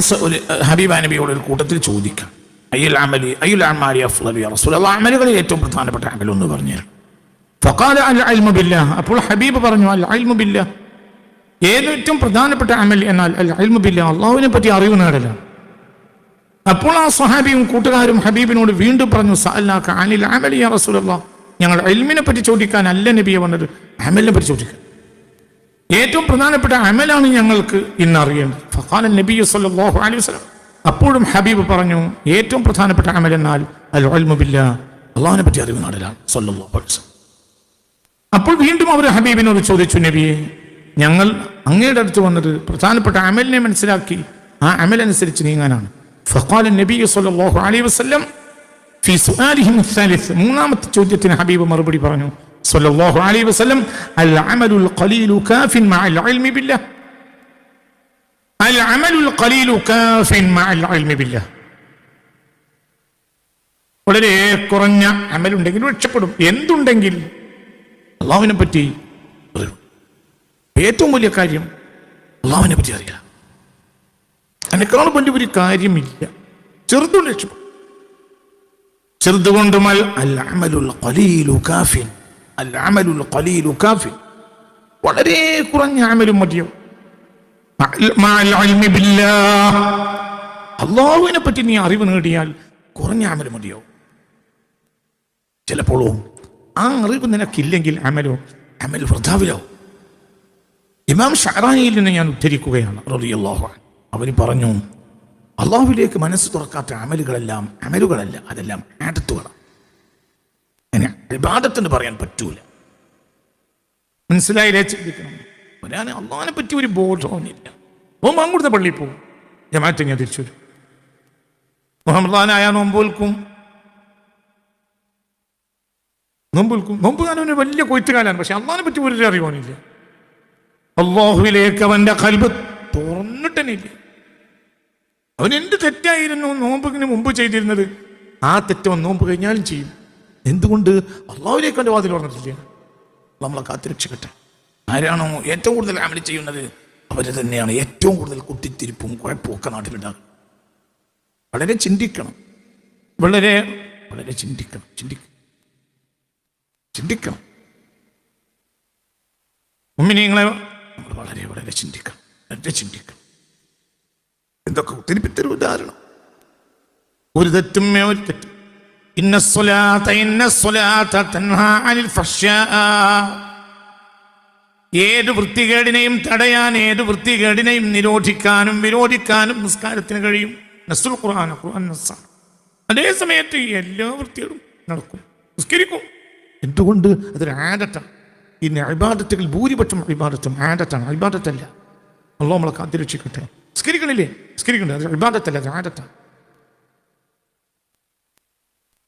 സ- ഒരു നബിയോട് ഒരു കൂട്ടത്തിൽ ചോദിക്കാം. അയ്യുൽ അമലി അയ്യുൽ അമാലി അഫ്ലബി റസൂൽ അമലുകളിൽ ഏറ്റവും പ്രധാനപ്പെട്ട അമൽ എന്ന് പറഞ്ഞു ഫഖാല അൽ അൽമുബില്ല അപ്പോൾ ഹബീബ് പറഞ്ഞു അൽ അൽമുബില്ല ഏറ്റവും പ്രധാനപ്പെട്ട അമൽ എന്നാൽ അൽ അൽമുബില്ല അള്ളാഹുവിനെ പറ്റി അറിവ് നേടല അപ്പോൾ ആ സ്വഹാബിയും കൂട്ടുകാരും ഹബീബിനോട് വീണ്ടും പറഞ്ഞു സഅല്ലാക അനിൽ അമലി റസൂൽ അള്ളാഹ് ഞങ്ങൾ അൽമിനെ പറ്റി ചോദിക്കാൻ അല്ല നബിയെ വന്നത്. അമലിനെ പറ്റി ചോദിക്കാൻ ഏറ്റവും പ്രധാനപ്പെട്ട അമലാണ് ഞങ്ങൾക്ക് ഇന്ന് അറിയേണ്ടത് സല്ലല്ലാഹു അലൈഹി വസല്ലം. അപ്പോഴും ഹബീബ് പറഞ്ഞു ഏറ്റവും പ്രധാനപ്പെട്ട അമൽ എന്നാൽ അൽ അള്ളാഹിനെ പറ്റി അറിവ് നാടലാണ്. സല്ലല്ലാഹു അലൈഹി വസല്ലം. അപ്പോൾ വീണ്ടും അവർ ഹബീബിനോട് ചോദിച്ചു നബിയെ ഞങ്ങൾ അങ്ങയുടെ അടുത്ത് വന്നത് പ്രധാനപ്പെട്ട അമലിനെ മനസ്സിലാക്കി. ആ അമലനുസരിച്ച് നീങ്ങാനാണ്. ഫഖാല നബി സല്ലല്ലാഹു അലൈഹി വസല്ലം ഫി മൂന്നാമത്തെ ചോദ്യത്തിന് ഹബീബ് മറുപടി പറഞ്ഞു സല്ലല്ലാഹു അലൈഹി വസല്ലം അൽ അമലുൽ ഖലീലു കാഫിൻ മഅൽ ഇൽമി ബില്ലാഹ്. അൽ അമലുൽ ഖലീലു കാഫിൻ മഅൽ ഇൽമി ബില്ലാഹ്. വളരെ കുറഞ്ഞ അമലുണ്ടെങ്കിൽ രക്ഷപ്പെടും. എന്തുണ്ടെങ്കിൽ? അള്ളാഹുവിനെ പറ്റി. ഏറ്റവും വലിയ കാര്യം അള്ളാഹുവിനെ പറ്റി അറിയാം. അതിനേക്കാളും വലിയ ഒരു കാര്യമില്ല. ചെറുതുകൊണ്ട് രക്ഷപ്പെടും. ചെറുതുകൊണ്ട് അൽ അമലുൽ ഖലീലു കാഫിൻ അൽ അമലുൽ ഖലീലു കാഫി വളരെ കുറഞ്ഞ അമലും ബില്ലാഹ്. അള്ളാഹുവിനെ പറ്റി നീ അറിവ് നേടിയാൽ കുറഞ്ഞ അമലും മതിയോ ചിലപ്പോഴോ ആ അറിവ് നിനക്കില്ലെങ്കിൽ അമലോ അമൽ വൃദ്ധാവിലോ ഇമാം ഷഹറാനിയിൽ നിന്ന് ഞാൻ ഉദ്ധരിക്കുകയാണ് റളിയല്ലാഹു അൻഹു. അവന് പറഞ്ഞു അള്ളാഹുവിലേക്ക് മനസ്സ് തുറക്കാത്ത അമലുകളെല്ലാം അമലുകളല്ല അതെല്ലാം ആടത്തുകളാണ് അങ്ങനെ വിവാദത്തിന് പറയാൻ പറ്റൂല. മനസ്സിലായില്ലേ? ചിന്തിക്കണം. ഒരാൾ അള്ളാഹിനെ പറ്റി ഒരു ബോധവുമില്ല. ഓ മാങ്കുടുത്ത പള്ളിയിൽ പോകും ജമാഅത്ത് ഞാൻ തിരിച്ചു വരും. മുഹമ്മദാനായ നോമ്പോൽക്കും. നോമ്പുൽക്കും. നോമ്പ് കാലം വലിയ കൊയ്ത്തുകാലാണ്. പക്ഷെ അള്ളാഹിനെ പറ്റി ഒരു അറിയുവാനില്ല അള്ളാഹുവിലേക്ക് അവന്റെ കൽബ് തുറന്നിട്ടനില്ല. അവൻ എന്ത് തെറ്റായിരുന്നു നോമ്പിന് മുമ്പ് ചെയ്തിരുന്നത്? ആ തെറ്റവൻ നോമ്പ് കഴിഞ്ഞാലും ചെയ്യും. എന്തുകൊണ്ട് അള്ളാഹുലേക്ക് എന്റെ വാതിൽ പറഞ്ഞിട്ടില്ല നമ്മളെ കാത്തിരക്ഷിക്കട്ടെ ആരാണോ ഏറ്റവും കൂടുതൽ അമലി ചെയ്യുന്നത്? അവർ തന്നെയാണ് ഏറ്റവും കൂടുതൽ കുത്തിത്തിരിപ്പും കുഴപ്പവും ഒക്കെ നാട്ടിലുണ്ടാകും വളരെ ചിന്തിക്കണം. വളരെ വളരെ ചിന്തിക്കണം. ചിന്തിക്കണം. ചിന്തിക്കണം. ഉമ്മിനിങ്ങളെ നമ്മൾ വളരെ വളരെ ചിന്തിക്കണം. വളരെ ചിന്തിക്കണം. എന്തൊക്കെ ഒത്തിരിപ്പിത്തൊരു ഉദാഹരണം? ഒരു തെറ്റും ഒരു തെറ്റും. ഏത് വൃത്തികേടിനെയും തടയാൻ ഏത് വൃത്തികേടിനെയും നിരോധിക്കാനും വിരോധിക്കാനും നിസ്കാരത്തിന് കഴിയും. ഖുർആൻ ഖുർആൻ അതേ സമയത്ത് എല്ലാ വൃത്തികളും നടക്കും. നിസ്കരിക്കും. എന്തുകൊണ്ട്? അതൊരു ആദത്താണ് ഇന്ന് അഭിബാധത്തുകൾ ഭൂരിപക്ഷം അഭിബാധത്തും ആദത്താണ്. അഭിബാധത്തല്ല അള്ളാഹ് നമ്മളെ കാത്തിരക്ഷിക്കട്ടെ. നിസ്കരിക്കണില്ലേ? നിസ്കരിക്കണ്ടേ? അത് അഭിബാധത്തല്ല അത് ആദത്താണ്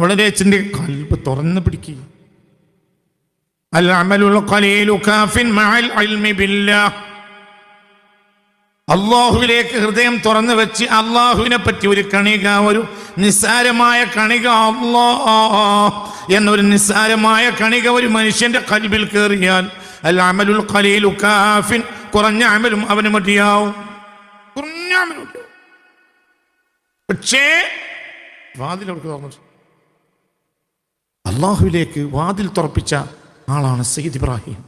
വളരെ അച്ഛന്റെ കൽബ് തുറന്നു പിടിക്കുക അള്ളാഹുവിലേക്ക് ഹൃദയം തുറന്നു വെച്ച് അള്ളാഹുവിനെ പറ്റി ഒരു കണിക ഒരു നിസ്സാരമായ കണിക അള്ളാ എന്നൊരു നിസ്സാരമായ കണിക ഒരു മനുഷ്യന്റെ കൽബിൽ കയറിയാൽ അല്ല അമലുൽ കലീലു കാഫിൻ കുറഞ്ഞ അമലും അവന് മതിയാവും. കുറഞ്ഞ അമലും. പക്ഷേ വാതിൽ അവർക്ക് തോന്നിച്ചു അള്ളാഹുവിലേക്ക് വാതിൽ തുറപ്പിച്ച ആളാണ് സയ്യിദ് ഇബ്രാഹിം.